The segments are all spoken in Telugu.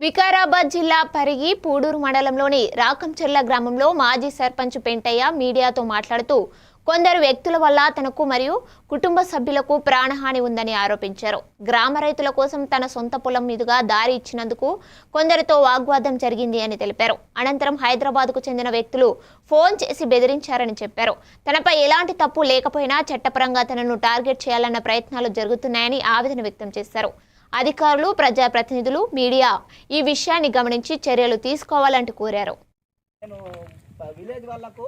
వికారాబాద్ జిల్లా పరిగి పూడూరు మండలంలోని రాకంచెర్ల గ్రామంలో మాజీ సర్పంచ్ పెంటయ్య మీడియాతో మాట్లాడుతూ కొందరు వ్యక్తుల వల్ల తనకు మరియు కుటుంబ సభ్యులకు ప్రాణహాని ఉందని ఆరోపించారు. గ్రామ రైతుల కోసం తన సొంత పొలం మీదుగా దారి ఇచ్చినందుకు కొందరితో వాగ్వాదం జరిగింది అని తెలిపారు. అనంతరం హైదరాబాద్కు చెందిన వ్యక్తులు ఫోన్ చేసి బెదిరించారని చెప్పారు. తనపై ఎలాంటి తప్పు లేకపోయినా చట్టపరంగా తనను టార్గెట్ చేయాలన్న ప్రయత్నాలు జరుగుతున్నాయని ఆవేదన వ్యక్తం చేశారు. అధికారులు ప్రజాప్రతినిధులు మీడియా ఈ విషయాన్ని గమనించి చర్యలు తీసుకోవాలంటూ కోరారు. నేను విలేజ్ వాళ్ళకు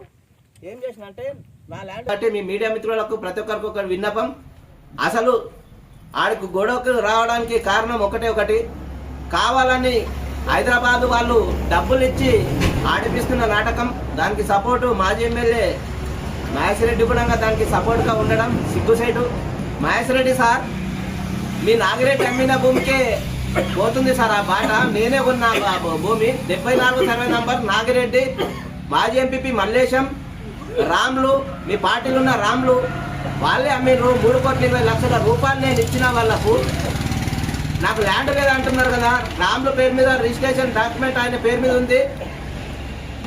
ఏం చేసిన అంటే నా ల్యాండ్ అంటే మీ మీడియా మిత్రులకు ప్రతి ఒక్కరికి ఒక విన్నపం. అసలు ఆడికి గొడవకు రావడానికి కారణం ఒకటే ఒకటి. కావాలని హైదరాబాద్ వాళ్ళు డబ్బులు ఇచ్చి ఆడిపిస్తున్న నాటకం. దానికి సపోర్టు మాజీ ఎమ్మెల్యే మహేశ్వరెడ్డి కూడా దానికి సపోర్ట్గా ఉండడం సిగ్గుసైటు మహేశ్వరెడ్డి సార్ మీ నాగిరెడ్డి అమ్మిన భూమికే పోతుంది సార్ ఆ బాట. నేనే కొన్నా ఆ భూమి. డెబ్బై నాలుగు సర్వే నంబర్ నాగిరెడ్డి మాజీ ఎంపీపీ మల్లేశం రామ్లు మీ పార్టీలు ఉన్న రామ్లు వాళ్ళే అమ్మిర్రు. మూడు కోట్ల ఇరవై లక్షల రూపాయలు నేను ఇచ్చిన వాళ్ళకు. నాకు ల్యాండ్ లేదు అంటున్నారు కదా. రామ్లు పేరు మీద రిజిస్ట్రేషన్ డాక్యుమెంట్ ఆయన పేరు మీద ఉంది.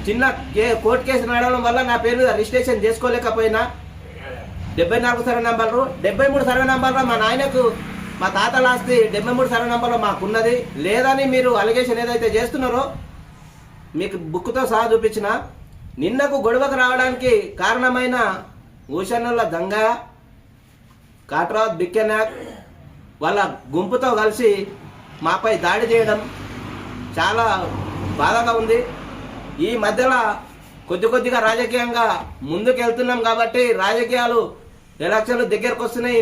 చిన్న కే కోర్టు కేసు నడవడం వల్ల నా పేరు మీద రిజిస్ట్రేషన్ చేసుకోలేకపోయినా. డెబ్బై నాలుగు సర్వే నంబర్లు. డెబ్బై మూడు సర్వే నంబర్లో మా నాయనకు మా తాతల ఆస్తి డెబ్బై మూడు సర్వే నంబర్లో మాకున్నది. లేదని మీరు అలిగేషన్ ఏదైతే చేస్తున్నారో మీకు బుక్తో సహా చూపించిన నిన్నకు గొడవకు రావడానికి కారణమైన ఊషన్నుల దంగ కాట్రాత్ బిక్కెనాక్ వాళ్ళ గుంపుతో కలిసి మాపై దాడి చేయడం చాలా బాధగా ఉంది. ఈ మధ్యలో కొద్ది కొద్దిగా రాజకీయంగా ముందుకు వెళ్తున్నాం కాబట్టి రాజకీయాలు ఎలక్షన్లు దగ్గరకు వస్తున్నాయి